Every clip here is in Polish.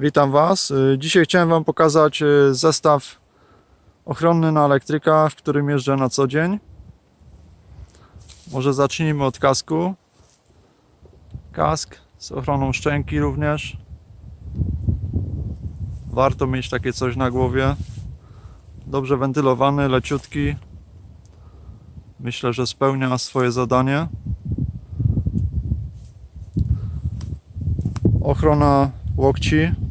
Witam Was. Y, Dzisiaj chciałem Wam pokazać y, zestaw ochronny na elektryka, w którym jeżdżę na co dzień. Może zacznijmy od kasku. Kask z ochroną szczęki również. Warto mieć takie coś na głowie. Dobrze wentylowany, leciutki. Myślę, że spełnia swoje zadanie. Ochrona łokci.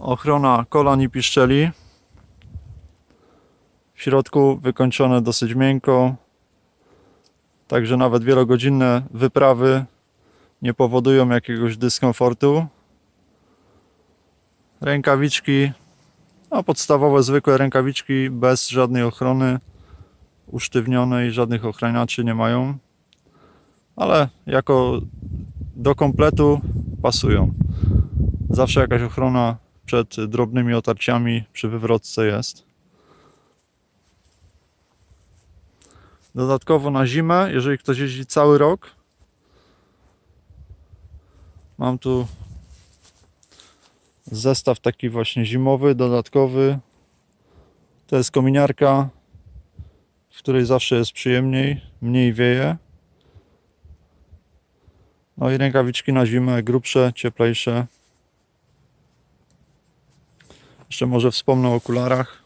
Ochrona kolan i piszczeli. W środku wykończone dosyć miękko. Także nawet wielogodzinne wyprawy nie powodują jakiegoś dyskomfortu. Rękawiczki, no podstawowe, zwykłe rękawiczki bez żadnej ochrony usztywnionej, żadnych ochraniaczy nie mają, ale jako do kompletu pasują. Zawsze jakaś ochrona przed drobnymi otarciami przy wywrotce jest. Dodatkowo na zimę, jeżeli ktoś jeździ cały rok, mam tu zestaw taki właśnie zimowy, dodatkowy. To jest kominiarka w której zawsze jest przyjemniej, mniej wieje. No i rękawiczki na zimę, grubsze, cieplejsze. Jeszcze może wspomnę o okularach.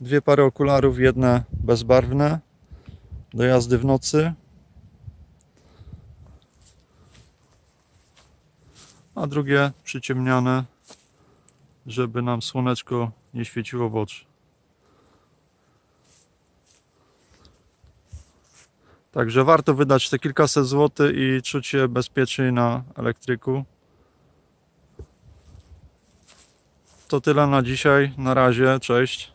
Dwie pary okularów, jedne bezbarwne do jazdy w nocy. A drugie przyciemniane, żeby nam słoneczko nie świeciło w oczy. Także warto wydać te kilkaset złotych i czuć się bezpieczniej na elektryku. To tyle na dzisiaj. Na razie. Cześć.